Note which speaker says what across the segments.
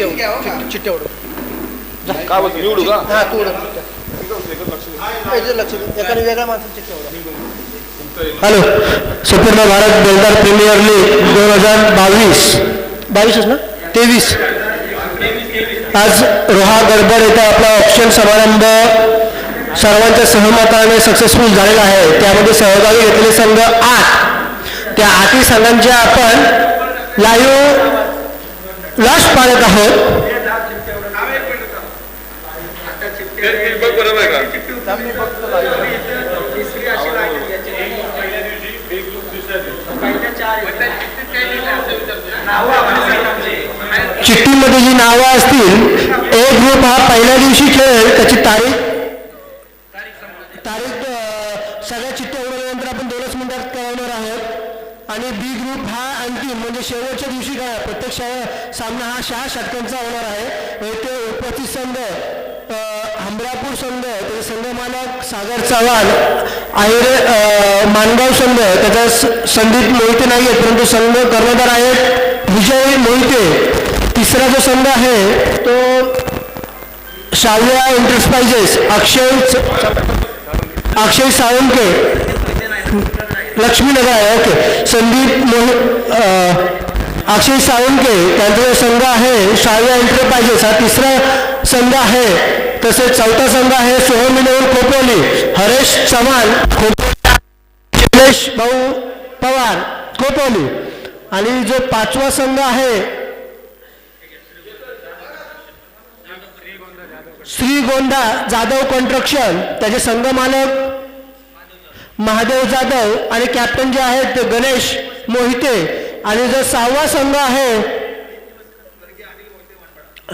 Speaker 1: तू उडव चिट्टे उडव चिट्टे- चिट्टे उडव
Speaker 2: काय बोलतो निवडू का?
Speaker 1: हा तू लक्ष वेगळ्या
Speaker 3: हॅलो संपूर्ण भारत बेलदार प्रीमियर लीग दोन हजार बावीस. बावीसच ना? तेवीस. आज रोहा गडबड येथे आपला ऑप्शन समारंभ सर्वांच्या सहमताने सक्सेसफुल झालेला आहे. त्यामध्ये सहभागी घेतलेले संघ आठ. त्या आठही संघांच्या आपण लाईव्ह लाश पाळत आहोत. चिठ्ठीमध्ये जी नावं असतील एक ग्रुप हा पहिल्या दिवशी खेळेल त्याची तारीख. तारीख सगळ्या चिठ्ठ्या उडवल्यानंतर आपण दोनच मिनिटात कळवणार आहोत. आणि बी ग्रुप हा अंतिम म्हणजे शेवटच्या दिवशी काय प्रत्येक शा- सामना हा सहा षटकांचा होणार आहे. येथे उपस्थित संघ अं, हमरापूर संघ त्याचा संघ मालक सागर चव्हाण आहिरे मानगाव संघ त्याचा संदीप मोहिते नाही आहेत परंतु संघ कर्णधार आहेत. विजय मोहिते तिसरा जो संघ आहे तो शाव्या एंटरप्राइजेस अक्षय अक्षय साळुंके. लक्ष्मीनगर आहे ओके संदीप मोहन अक्षय सावंके त्यांचा जो संघ आहे शाळा एंटरप्राइजेस हा तिसरा संघ आहे. तसेच चौथा संघ आहे सोहम मिनोर खोपोली हरेश चव्हाण खोपोलीश भाऊ पवार खोपोली आणि जो पाचवा संघ आहे श्रीगोंदा जाधव कॉन्ट्रक्शन त्याचे संघ मालक महादेव जाधव आणि कॅप्टन जे आहेत ते गणेश मोहिते आणि जो सहावा संघ आहे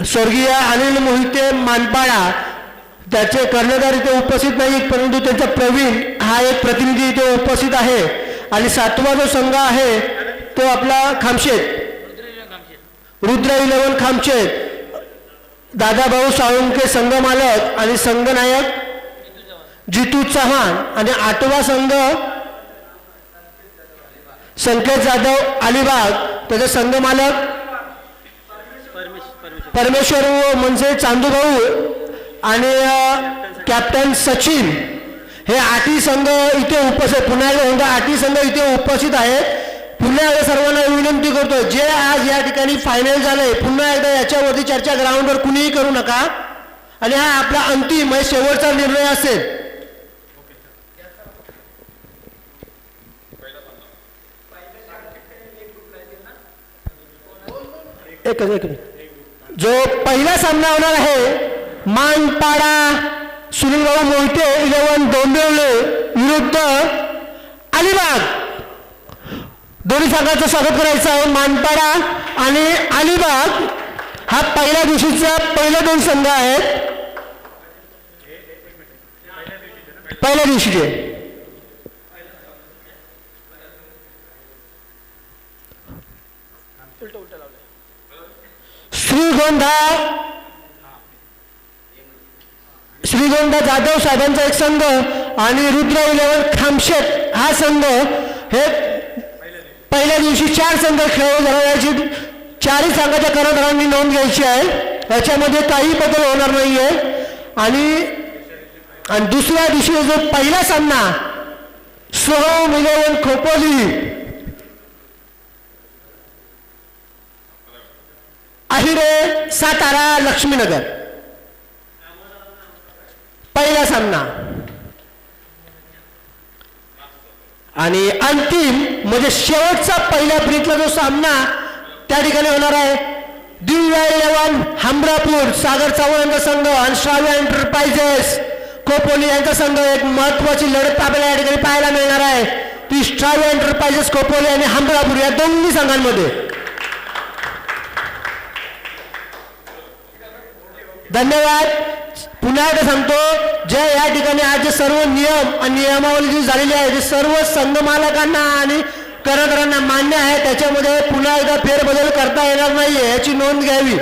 Speaker 3: स्वर्गीय अनिल मोहिते मानपाडा त्याचे कर्णधार इथे उपस्थित नाही परंतु त्यांचा प्रवीण हा एक प्रतिनिधी इथे उपस्थित आहे. आणि सातवा जो संघ आहे तो आपला खामशेत. रुद्र इलेवन खामशेत. दादाभाऊ साळुंके संघ मालक आणि संघनायक जितू चव्हाण आणि आठवा संघ संकेत जाधव अलिबाग. त्याचे संघ मालक परमेश्वर म्हणजे चांदूभाऊ आणि कॅप्टन सचिन. हे आठही संघ इथे उपस्थित पुन्हा एकदा आठही संघ इथे उपस्थित आहेत. पुन्हा एकदा सर्वांना विनंती करतो जे आज या ठिकाणी फायनल झालंय पुन्हा एकदा याच्यावरती चर्चा ग्राउंडवर कुणीही करू नका. आणि हा आपला अंतिम म्हणजे शेवटचा निर्णय असेल. एक एक मिनिट. जो पहिला सामना होणार आहे मानपाडा सुनीलबाबू मोहिते इलेव्हन डोंबिवले विरुद्ध अलिबाग. दोन्ही संघाचं स्वागत करायचं आहे मानपाडा आणि अलिबाग. हा पहिल्या दिवशीचा पहिला दोन संघ आहेत. पहिल्या दिवशीचे. श्रीगोंधा श्रीगोंधा जाधव साहेबांचा एक संघ आणि रुद्र इलेव्हन खामशेत हा संघ हे पहिल्या दिवशी चार संघ खेळले जाणार याची चारही संघाच्या कर्णधारांनी नोंद घ्यायची आहे. याच्यामध्ये काही बदल होणार नाहीये. आणि आणि दुसऱ्या दिवशी जो पहिला सामना सोहम इलेव्हन खोपोली अहिरे सातारा लक्ष्मीनगर. पहिला सामना. आणि अंतिम म्हणजे शेवटचा पहिल्या ब्रीकला जो सामना त्या ठिकाणी होणार आहे. दिव्या इलेव्हन हमरापूर सागर चव्हाण यांचा संघ आणि श्राव्या एंटरप्राइजेस. कोपोली यांचा संघ एक महत्वाची लढत आपल्याला या ठिकाणी पाहायला मिळणार आहे. ती श्राव्या एंटरप्राइजेस कोपोली आणि हमरापूर या दोन्ही संघांमध्ये. धन्यवाद. पुन्हा एकदा सांगतो जे या ठिकाणी आज जे सर्व नियम आणि नियमावली जी झालेली आहे जे सर्व संघ मालकांना आणि कर्णधारांना मान्य आहे त्याच्यामध्ये पुन्हा एकदा फेरबदल करता येणार नाहीये याची नोंद घ्यावी.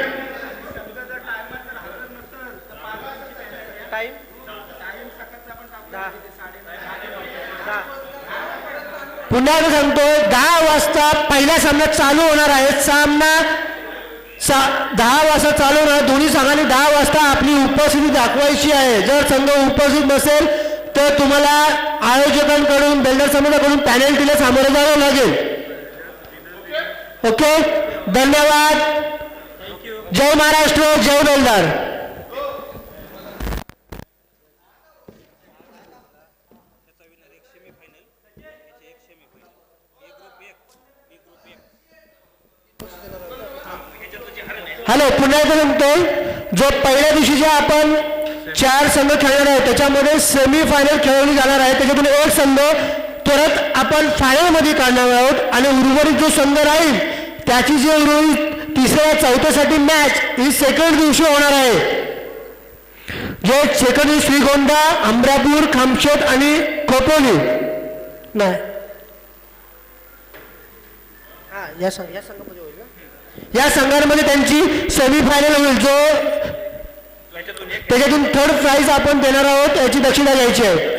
Speaker 3: पुन्हा सांगतो दहा वाजता पहिला सामना चालू होणार आहे. सामना सा दहा वाजता चालू ना दोन्ही संघाने दहा वाजता आपली उपस्थिती दाखवायची आहे. जर संघ उपस्थित नसेल तर तुम्हाला आयोजकांकडून बेल्डर समाजाकडून पॅनल्टीला सामोरं जावं लागेल. ओके धन्यवाद. जय महाराष्ट्र जय बेल्डर हॅलो पुन्हा एकदा सांगतोय जो पहिल्या दिवशी जे आपण चार संघ खेळणार आहे त्याच्यामध्ये सेमी फायनल खेळवली जाणार आहे. त्याच्यातून एक संघ परत आपण फायनलमध्ये काढणार आहोत. आणि उर्वरित जो संघ राहील त्याची जी उर्वरित तिसऱ्या चौथ्यासाठी मॅच ही सेकंड दिवशी होणार आहे. जे सेकंड दिवशी श्रीगोंदा अमरापूर खामशेत आणि खोपोली. नाही.
Speaker 1: हा या संघामध्ये
Speaker 3: या संघांमध्ये त्यांची सेमीफायनल होईल जो त्याच्यातून थर्ड प्राइज आपण देणार आहोत याची दक्षिणा घ्यायची आहे.